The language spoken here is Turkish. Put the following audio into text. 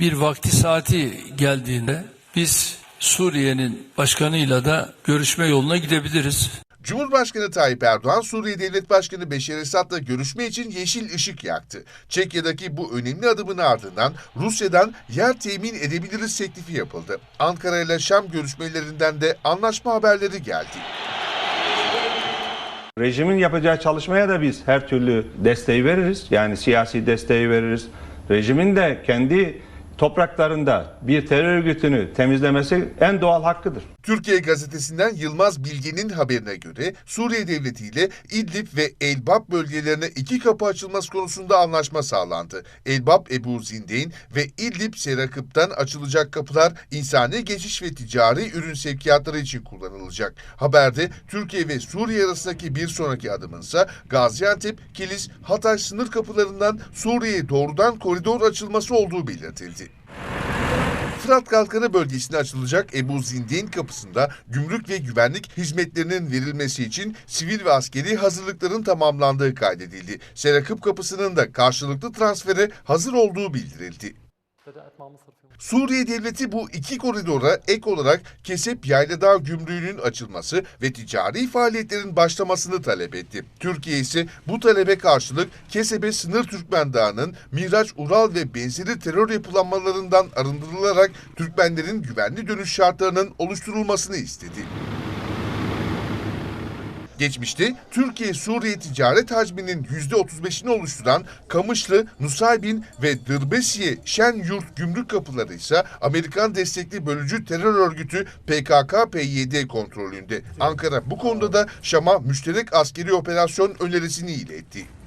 bir vakti saati geldiğinde biz Suriye'nin başkanıyla da görüşme yoluna gidebiliriz. Cumhurbaşkanı Tayyip Erdoğan, Suriye Devlet Başkanı Beşar Esad'la görüşme için yeşil ışık yaktı. Çekya'daki bu önemli adımın ardından Rusya'dan yer temin edebiliriz teklifi yapıldı. Ankara ile Şam görüşmelerinden de anlaşma haberleri geldi. Rejimin yapacağı çalışmaya da biz her türlü desteği veririz. Yani siyasi desteği veririz. Rejimin de kendi topraklarında bir terör örgütünü temizlemesi en doğal hakkıdır. Türkiye gazetesinden Yılmaz Bilge'nin haberine göre Suriye Devleti ile İdlib ve Elbap bölgelerine iki kapı açılması konusunda anlaşma sağlandı. Elbap Ebu Zindeyn ve İdlib Serakıp'tan açılacak kapılar insani geçiş ve ticari ürün sevkiyatları için kullanılacak. Haberde Türkiye ve Suriye arasındaki bir sonraki adımınsa Gaziantep, Kilis, Hatay sınır kapılarından Suriye'ye doğrudan koridor açılması olduğu belirtildi. Fırat Kalkanı bölgesine açılacak Ebu Zindeyn kapısında gümrük ve güvenlik hizmetlerinin verilmesi için sivil ve askeri hazırlıkların tamamlandığı kaydedildi. Serakıp kapısının da karşılıklı transfere hazır olduğu bildirildi. Suriye Devleti bu iki koridora ek olarak Kesep Yayladağ gümrüğünün açılması ve ticari faaliyetlerin başlamasını talep etti. Türkiye ise bu talebe karşılık Kesep'e sınır Türkmen Dağı'nın Miraç, Ural ve benzeri terör yapılanmalarından arındırılarak Türkmenlerin güvenli dönüş şartlarının oluşturulmasını istedi. Geçmişte Türkiye-Suriye ticaret hacminin %35'ini oluşturan Kamışlı, Nusaybin ve Dırbesiye Şenyurt gümrük kapıları ise Amerikan destekli bölücü terör örgütü PKK-PYD kontrolünde. Ankara bu konuda da Şam'a müşterek askeri operasyon önerisini iletti.